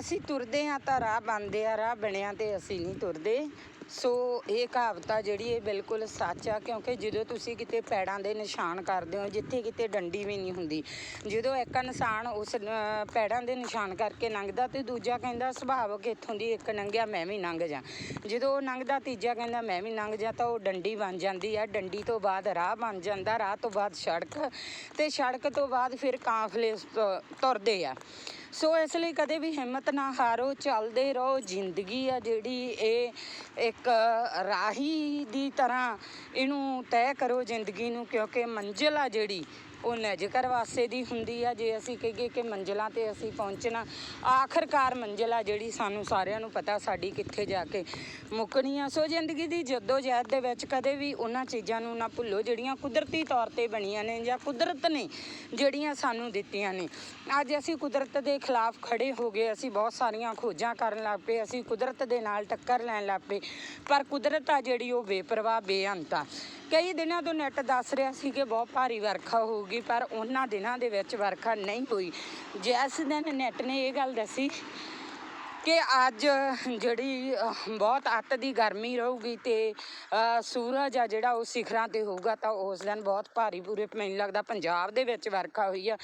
ਅਸੀਂ ਤੁਰਦੇ ਹਾਂ ਤਾਂ ਰਾਹ ਬਣਦੇ ਆ, ਰਾਹ ਬਣਿਆ ਤੇ ਅਸੀਂ ਨਹੀਂ ਤੁਰਦੇ। ਸੋ ਇਹ ਕਹਾਵਤਾ ਜਿਹੜੀ ਇਹ ਬਿਲਕੁਲ ਸੱਚ ਆ, ਕਿਉਂਕਿ ਜਦੋਂ ਤੁਸੀਂ ਕਿਤੇ ਪੈੜਾਂ ਦੇ ਨਿਸ਼ਾਨ ਕਰਦੇ ਹੋ, ਜਿੱਥੇ ਕਿਤੇ ਡੰਡੀ ਵੀ ਨਹੀਂ ਹੁੰਦੀ। ਜਦੋਂ ਇੱਕ ਇਨਸਾਨ ਉਸ ਪੈੜਾਂ ਦੇ ਨਿਸ਼ਾਨ ਕਰਕੇ ਲੰਘਦਾ ਤੇ ਦੂਜਾ ਕਹਿੰਦਾ ਸੁਭਾਵਕ ਇੱਥੋਂ ਦੀ ਇੱਕ ਲੰਘਿਆ ਮੈਂ ਵੀ ਲੰਘ ਜਾ। ਜਦੋਂ ਉਹ ਲੰਘਦਾ ਤੀਜਾ ਕਹਿੰਦਾ, ਮੈਂ ਵੀ ਲੰਘ ਜਾ, ਤਾਂ ਉਹ ਡੰਡੀ ਬਣ ਜਾਂਦੀ ਆ। ਡੰਡੀ ਤੋਂ ਬਾਅਦ ਰਾਹ ਬਣ ਜਾਂਦਾ, ਰਾਹ ਤੋਂ ਬਾਅਦ ਸੜਕ। ਤੇ ਸੜਕ ਤੋਂ ਬਾਅਦ ਫਿਰ ਕਾਫਲੇ ਤ- ਤੁਰਦੇ ਆ। ਸੋ ਇਸ ਲਈ ਕਦੇ ਵੀ ਹਿੰਮਤ ਨਾ ਹਾਰੋ, ਚੱਲਦੇ ਰਹੋ। ਜ਼ਿੰਦਗੀ ਆ ਜਿਹੜੀ, ਇਹ ਇੱਕ ਰਾਹੀ ਦੀ ਤਰ੍ਹਾਂ ਇਹਨੂੰ ਤੈਅ ਕਰੋ ਜ਼ਿੰਦਗੀ ਨੂੰ, ਕਿਉਂਕਿ ਮੰਜ਼ਿਲ ਆ ਜਿਹੜੀ ਉਹ ਨਜ਼ਰ ਵਾਸਤੇ ਦੀ ਹੁੰਦੀ ਆ, ਜੇ ਅਸੀਂ ਕਹੀਏ ਕਿ ਮੰਜ਼ਿਲਾਂ ਤੇ ਅਸੀਂ ਪਹੁੰਚਣਾ, ਆਖਰਕਾਰ ਮੰਜ਼ਿਲ ਆ ਜਿਹੜੀ ਸਾਨੂੰ ਸਾਰਿਆਂ ਨੂੰ ਪਤਾ ਸਾਡੀ ਕਿੱਥੇ ਜਾ ਕੇ ਮੁੱਕਣੀ ਆ ਸੋ ਜ਼ਿੰਦਗੀ ਦੀ ਜੱਦੋ ਜਹਿਦ ਦੇ ਵਿੱਚ ਕਦੇ ਵੀ ਉਹਨਾਂ ਚੀਜ਼ਾਂ ਨੂੰ ਨਾ ਭੁੱਲੋ, ਜਿਹੜੀਆਂ ਕੁਦਰਤੀ ਤੌਰ ਤੇ ਬਣੀਆਂ ਨੇ ਜਾਂ ਕੁਦਰਤ ਨੇ ਜਿਹੜੀਆਂ ਸਾਨੂੰ ਦਿੱਤੀਆਂ ਨੇ। ਅੱਜ ਅਸੀਂ ਕੁਦਰਤ ਦੇ ਖਿਲਾਫ ਖੜੇ ਹੋ ਗਏ, ਅਸੀਂ ਬਹੁਤ ਸਾਰੀਆਂ ਖੋਜਾਂ ਕਰਨ ਲੱਗ ਪਏ, ਅਸੀਂ ਕੁਦਰਤ ਦੇ ਨਾਲ ਟੱਕਰ ਲੈਣ ਲੱਗ ਪਏ, ਪਰ ਕੁਦਰਤ ਆ ਜਿਹੜੀ ਉਹ ਬੇਪਰਵਾਹ, ਬੇਅੰਤ ਆ। ਕਈ ਦਿਨਾਂ ਤੋਂ ਨੈਟ ਦੱਸ ਰਿਹਾ ਸੀ ਕਿ ਬਹੁਤ ਭਾਰੀ ਵਰਖਾ ਹੋਊਗੀ ਪਰ ਉਹਨਾਂ ਦਿਨਾਂ ਦੇ ਵਿੱਚ ਵਰਖਾ ਨਹੀਂ ਹੋਈ। ਜਿਸ ਦਿਨ ਨੈਟ ਨੇ ਇਹ ਗੱਲ ਦੱਸੀ ਕਿ ਅੱਜ ਜਿਹੜੀ ਬਹੁਤ ਅੱਤ ਦੀ ਗਰਮੀ ਰਹੂਗੀ ਤੇ ਸੂਰਜ ਆ ਜਿਹੜਾ ਉਹ ਸਿਖਰਾਂ ਤੇ ਹੋਊਗਾ ਤਾਂ ਉਸ ਦਿਨ ਬਹੁਤ ਭਾਰੀ ਪੂਰੇ ਮੈਨੂੰ ਲੱਗਦਾ ਪੰਜਾਬ ਦੇ ਵਿੱਚ ਵਰਖਾ ਹੋਈ ਆ।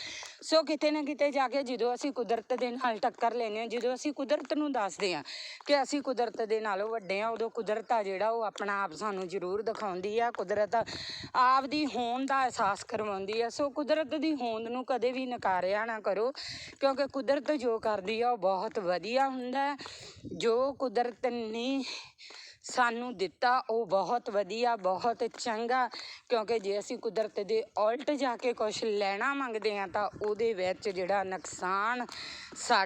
ਸੋ ਕਿਤੇ ਨਾ ਕਿਤੇ ਜਾ ਕੇ ਜਦੋਂ ਅਸੀਂ ਕੁਦਰਤ ਦੇ ਨਾਲ ਟੱਕਰ ਲੈਂਦੇ ਹਾਂ, ਜਦੋਂ ਅਸੀਂ ਕੁਦਰਤ ਨੂੰ ਦੱਸਦੇ ਹਾਂ ਕਿ ਅਸੀਂ ਕੁਦਰਤ ਦੇ ਨਾਲੋਂ ਵੱਡੇ ਆ ਉਦੋਂ ਕੁਦਰਤ ਆ ਜਿਹੜਾ ਉਹ ਆਪਣਾ ਆਪ ਸਾਨੂੰ ਜ਼ਰੂਰ ਦਿਖਾਉਂਦੀ ਆ। ਕੁਦਰਤ ਆਪ ਦੀ ਹੋਂਦ ਦਾ ਅਹਿਸਾਸ ਕਰਵਾਉਂਦੀ ਆ। ਸੋ ਕੁਦਰਤ ਦੀ ਹੋਂਦ ਨੂੰ ਕਦੇ ਵੀ ਨਕਾਰਿਆ ਨਾ ਕਰੋ, ਕਿਉਂਕਿ ਕੁਦਰਤ ਜੋ ਕਰਦੀ ਆ ਉਹ ਬਹੁਤ ਵਧੀਆ ਹੁੰਦਾ ਜੋ ਕੁਦਰਤ ਨੇ ਸਾਨੂੰ ਦਿੱਤਾ, ਉਹ ਬਹੁਤ ਵਧੀਆ, ਬਹੁਤ ਚੰਗਾ। ਕਿਉਂਕਿ ਜੇ ਅਸੀਂ ਕੁਦਰਤ ਦੇ ਉਲਟ ਜਾ ਕੇ ਕੁਛ ਲੈਣਾ ਮੰਗਦੇ ਹਾਂ, ਤਾਂ ਉਹਦੇ ਵਿੱਚ ਜਿਹੜਾ ਨੁਕਸਾਨ ਸਾ